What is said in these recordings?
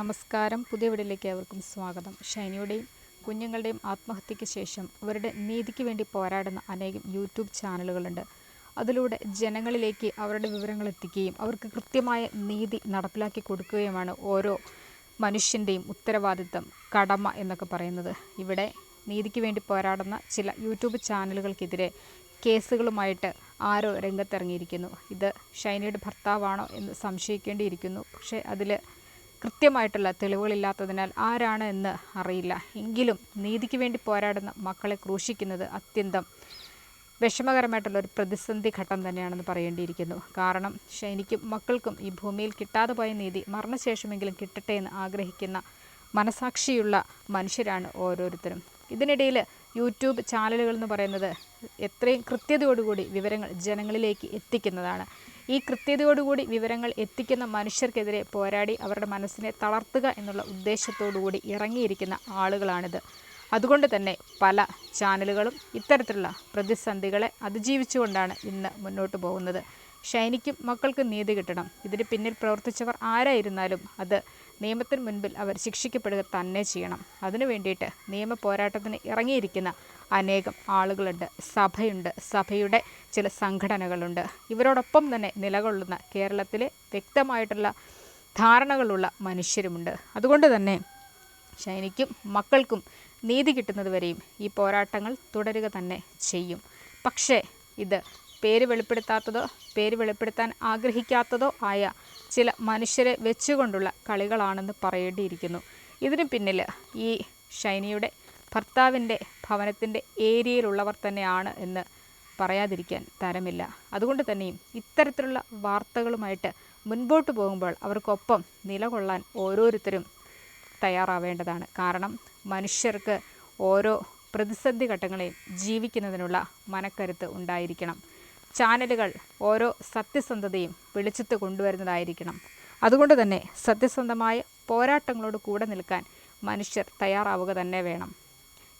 നമസ്കാരം. പുതിയ വീടിലേക്ക് അവർക്കും സ്വാഗതം. ഷൈനിയുടെയും കുഞ്ഞുങ്ങളുടെയും ആത്മഹത്യയ്ക്ക് ശേഷം അവരുടെ നീതിക്ക് വേണ്ടി പോരാടുന്ന അനേകം യൂട്യൂബ് ചാനലുകളുണ്ട്. അതിലൂടെ ജനങ്ങളിലേക്ക് അവരുടെ വിവരങ്ങൾ എത്തിക്കുകയും അവർക്ക് കൃത്യമായ നീതി നടപ്പിലാക്കി കൊടുക്കുകയുമാണ് ഓരോ മനുഷ്യന്റെയും ഉത്തരവാദിത്തം കടമ എന്നൊക്കെ പറയുന്നത്. ഇവിടെ നീതിക്ക് വേണ്ടി പോരാടുന്ന ചില യൂട്യൂബ് ചാനലുകൾക്കെതിരെ കേസുകളുമായിട്ട് ആരോ രംഗത്തിറങ്ങിയിരിക്കുന്നു. ഇത് ഷൈനിയുടെ ഭർത്താവാണോ എന്ന് സംശയിക്കേണ്ടിയിരിക്കുന്നു. പക്ഷേ അതിൽ കൃത്യമായിട്ടുള്ള തെളിവുകളില്ലാത്തതിനാൽ ആരാണ് എന്ന് അറിയില്ല. എങ്കിലും നീതിക്ക് വേണ്ടി പോരാടുന്ന മക്കളെ ക്രൂശിക്കുന്നത് അത്യന്തം വിഷമകരമായിട്ടുള്ള ഒരു പ്രതിസന്ധി ഘട്ടം തന്നെയാണെന്ന് പറയേണ്ടിയിരിക്കുന്നു. കാരണം ശൈനിക്കും മക്കൾക്കും ഈ ഭൂമിയിൽ കിട്ടാതെ പോയ നീതി മരണശേഷമെങ്കിലും കിട്ടട്ടെ എന്ന് ആഗ്രഹിക്കുന്ന മനസാക്ഷിയുള്ള മനുഷ്യരാണ് ഓരോരുത്തരും. ഇതിനിടയിൽ യൂട്യൂബ് ചാനലുകൾ എന്ന് പറയുന്നത് എത്രയും കൃത്യതയോടുകൂടി വിവരങ്ങൾ ജനങ്ങളിലേക്ക് എത്തിക്കുന്നതാണ്. ഈ കൃത്യതയോടുകൂടി വിവരങ്ങൾ എത്തിക്കുന്ന മനുഷ്യർക്കെതിരെ പോരാടി അവരുടെ മനസ്സിനെ തളർത്തുക എന്നുള്ള ഉദ്ദേശത്തോടുകൂടി ഇറങ്ങിയിരിക്കുന്ന ആളുകളാണിത്. അതുകൊണ്ട് തന്നെ പല ചാനലുകളും ഇത്തരത്തിലുള്ള പ്രതിസന്ധികളെ അതിജീവിച്ചുകൊണ്ടാണ് ഇന്ന് മുന്നോട്ട് പോകുന്നത്. ഷൈനിക്കും മക്കൾക്കും നീതി കിട്ടണം. ഇതിന് പിന്നിൽ പ്രവർത്തിച്ചവർ ആരായിരുന്നാലും അത് നിയമത്തിന് മുൻപിൽ അവർ ശിക്ഷിക്കപ്പെടുക തന്നെ ചെയ്യണം. അതിനു വേണ്ടിയിട്ട് നിയമ പോരാട്ടത്തിന് ഇറങ്ങിയിരിക്കുന്ന അനേകം ആളുകളുണ്ട് സഭയുണ്ട് സഭയുടെ ചില സംഘടനകളുണ്ട്. ഇവരോടൊപ്പം തന്നെ നിലകൊള്ളുന്ന കേരളത്തിലെ വ്യക്തമായിട്ടുള്ള ധാരണകളുള്ള മനുഷ്യരുമുണ്ട്. അതുകൊണ്ട് തന്നെ ഷൈനിക്കും മക്കൾക്കും നീതി കിട്ടുന്നതുവരെയും ഈ പോരാട്ടങ്ങൾ തുടരുക തന്നെ ചെയ്യും. പക്ഷേ ഇത് പേര് വെളിപ്പെടുത്താത്തതോ പേര് വെളിപ്പെടുത്താൻ ആഗ്രഹിക്കാത്തതോ ആയ ചില മനുഷ്യരെ വെച്ചുകൊണ്ടുള്ള കളികളാണെന്ന് പറയേണ്ടിയിരിക്കുന്നു. ഇതിന് പിന്നിൽ ഈ ഷൈനിയുടെ ഭർത്താവിന്റെ ഭവനത്തിന്റെ ഏരിയയിലുള്ളവർ തന്നെയാണ് എന്ന് പറയാതിരിക്കാൻ തരമില്ല. അതുകൊണ്ട് തന്നെയും ഇത്തരത്തിലുള്ള വാർത്തകളുമായിട്ട് മുൻപോട്ട് പോകുമ്പോൾ അവർക്കൊപ്പം നിലകൊള്ളാൻ ഓരോരുത്തരും തയ്യാറാവേണ്ടതാണ്. കാരണം മനുഷ്യർക്ക് ഓരോ പ്രതിസന്ധി ഘട്ടങ്ങളെയും ജീവിക്കുന്നതിനുള്ള മനക്കരുത്ത് ഉണ്ടായിരിക്കണം. ചാനലുകൾ ഓരോ സത്യസന്ധതയും വെളിച്ചത്ത് കൊണ്ടുവരുന്നതായിരിക്കണം. അതുകൊണ്ട് തന്നെ സത്യസന്ധമായ പോരാട്ടങ്ങളോട് കൂടെ നിൽക്കാൻ മനുഷ്യർ തയ്യാറാവുക തന്നെ വേണം.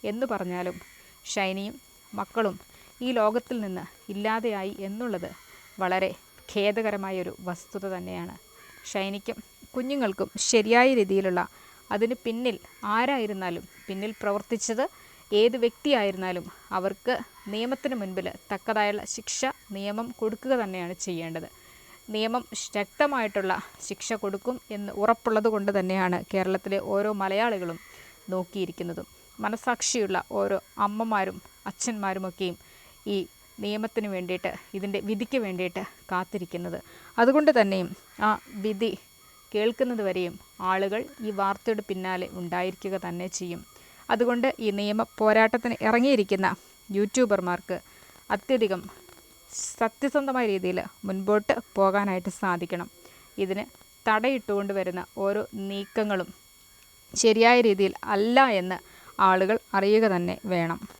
എന്ന് പറഞ്ഞാലും ഷൈനിയും മക്കളും ഈ ലോകത്തിൽ നിന്ന് ഇല്ലാതെയായി എന്നുള്ളത് വളരെ ഖേദകരമായൊരു വസ്തുത തന്നെയാണ്. ഷൈനിക്കും കുഞ്ഞുങ്ങൾക്കും ശരിയായ രീതിയിലുള്ള അതിന് പിന്നിൽ ആരായിരുന്നാലും പിന്നിൽ പ്രവർത്തിച്ചത് ഏത് വ്യക്തിയായിരുന്നാലും അവർക്ക് നിയമത്തിന് മുൻപിൽ തക്കതായുള്ള ശിക്ഷ നിയമം കൊടുക്കുക തന്നെയാണ് ചെയ്യേണ്ടത്. നിയമം ശക്തമായിട്ടുള്ള ശിക്ഷ കൊടുക്കും എന്ന് ഉറപ്പുള്ളത് കൊണ്ട് തന്നെയാണ് കേരളത്തിലെ ഓരോ മലയാളികളും നോക്കിയിരിക്കുന്നതും. മനസാക്ഷിയുള്ള ഓരോ അമ്മമാരും അച്ഛന്മാരുമൊക്കെയും ഈ നിയമത്തിന് വേണ്ടിയിട്ട് ഇതിന്റെ വിധിക്ക് വേണ്ടിയിട്ട് കാത്തിരിക്കുന്നത്. അതുകൊണ്ട് തന്നെയും ആ വിധി കേൾക്കുന്നത് വരെയും ആളുകൾ ഈ വാർത്തയുടെ പിന്നാലെ ഉണ്ടായിരിക്കുക തന്നെ ചെയ്യും. അതുകൊണ്ട് ഈ നിയമ പോരാട്ടത്തിന് ഇറങ്ങിയിരിക്കുന്ന യൂട്യൂബർമാർക്ക് അത്യധികം സത്യസന്ധമായ രീതിയിൽ മുൻപോട്ട് പോകാനായിട്ട് സാധിക്കണം. ഇതിന് തടയിട്ടുകൊണ്ട് വരുന്ന ഓരോ നീക്കങ്ങളും ശരിയായ രീതിയിൽ അല്ല എന്ന് ആളുകൾ അറിയുക തന്നെ വേണം.